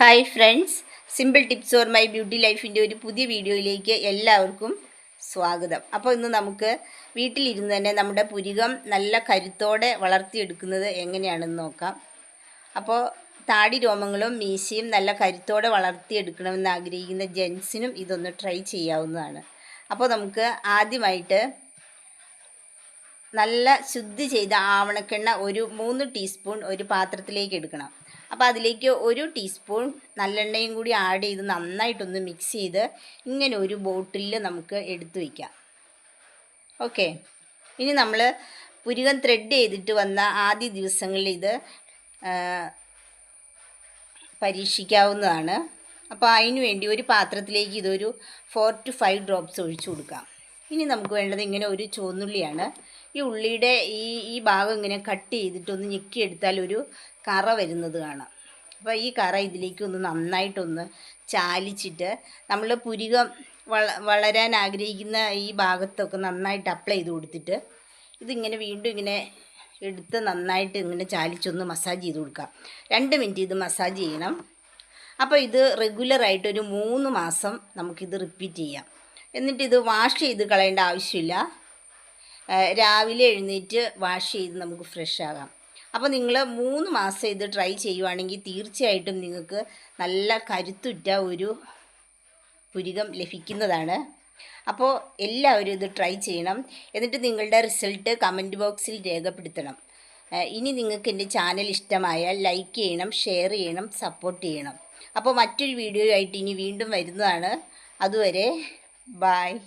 Hi friends simple tips or my beauty ലൈഫിന്റെ ഒരു പുതിയ വീഡിയോയിലേക്ക് എല്ലാവർക്കും സ്വാഗതം. അപ്പോൾ ഇന്ന് നമുക്ക് വീട്ടിലിരുന്ന് തന്നെ നമ്മുടെ പുരികം നല്ല കരുത്തോടെ വളർത്തിയെടുക്കുന്നത് എങ്ങനെയാണെന്ന് നോക്കാം. അപ്പോൾ താടി രോമങ്ങളും മീശയും നല്ല കരുത്തോടെ വളർത്തിയെടുക്കണമെന്ന് ആഗ്രഹിക്കുന്ന ജെൻസിനും ഇതൊന്ന് ട്രൈ ചെയ്യാവുന്നതാണ്. അപ്പോൾ നമുക്ക് ആദ്യമായിട്ട് നല്ല ശുദ്ധി ചെയ്ത ആവണക്കെണ്ണ ഒരു മൂന്ന് ടീസ്പൂൺ ഒരു പാത്രത്തിലേക്ക് എടുക്കണം. അപ്പോൾ അതിലേക്ക് ഒരു ടീസ്പൂൺ നല്ലെണ്ണയും കൂടി ആഡ് ചെയ്ത് നന്നായിട്ടൊന്ന് മിക്സ് ചെയ്ത് ഇങ്ങനെ ഒരു ബോട്ടിലിൽ നമുക്ക് എടുത്തു വയ്ക്കാം ഓക്കെ ഇനി നമ്മൾ പുരുകൻ ത്രെഡ് ചെയ്തിട്ട് വന്ന ആദ്യ ദിവസങ്ങളിൽ ഇത് പരീക്ഷിക്കാവുന്നതാണ്. അപ്പോൾ അതിനു വേണ്ടി ഒരു പാത്രത്തിലേക്ക് ഇതൊരു ഫോർ ടു ഫൈവ് ഡ്രോപ്സ് ഒഴിച്ചു കൊടുക്കാം. ഇനി നമുക്ക് വേണ്ടത് ഇങ്ങനെ ഒരു ചുവന്നുള്ളിയാണ്. ഈ ഉള്ളിയുടെ ഈ ഈ ഭാഗം ഇങ്ങനെ കട്ട് ചെയ്തിട്ടൊന്ന് ഞെക്കിയെടുത്താൽ ഒരു കറ വരുന്നത് കാണാം. അപ്പോൾ ഈ കറ ഇതിലേക്കൊന്ന് നന്നായിട്ടൊന്ന് ചാലിച്ചിട്ട് നമ്മൾ പുരികം വളരാൻ ആഗ്രഹിക്കുന്ന ഈ ഭാഗത്തൊക്കെ നന്നായിട്ട് അപ്ലൈ ചെയ്ത് കൊടുത്തിട്ട് ഇതിങ്ങനെ വീണ്ടും ഇങ്ങനെ എടുത്ത് നന്നായിട്ട് ഇങ്ങനെ ചാലിച്ചൊന്ന് മസാജ് ചെയ്ത് കൊടുക്കാം. രണ്ട് മിനിറ്റ് ഇത് മസാജ് ചെയ്യണം. അപ്പോൾ ഇത് റെഗുലറായിട്ട് ഒരു മൂന്ന് മാസം നമുക്കിത് റിപ്പീറ്റ് ചെയ്യാം. എന്നിട്ട് ഇത് വാഷ് ചെയ്ത് കളയേണ്ട ആവശ്യമില്ല. രാവിലെ എഴുന്നേറ്റ് വാഷ് ചെയ്ത് നമുക്ക് ഫ്രഷ് ആകാം. അപ്പോൾ നിങ്ങൾ മൂന്ന് മാസം ഇത് ട്രൈ ചെയ്യുവാണെങ്കിൽ തീർച്ചയായിട്ടും നിങ്ങൾക്ക് നല്ല കരുത്തുറ്റ ഒരു പുരികം ലഭിക്കുന്നതാണ്. അപ്പോൾ എല്ലാവരും ഇത് ട്രൈ ചെയ്യണം. എന്നിട്ട് നിങ്ങളുടെ റിസൾട്ട് കമന്റ് ബോക്സിൽ രേഖപ്പെടുത്തണം. ഇനി നിങ്ങൾക്ക് എന്റെ ചാനൽ ഇഷ്ടമായാൽ ലൈക്ക് ചെയ്യണം ഷെയർ ചെയ്യണം സപ്പോർട്ട് ചെയ്യണം. അപ്പോൾ മറ്റൊരു വീഡിയോ ആയിട്ട് ഇനി വീണ്ടും വരുന്നതാണ്. അതുവരെ Bye.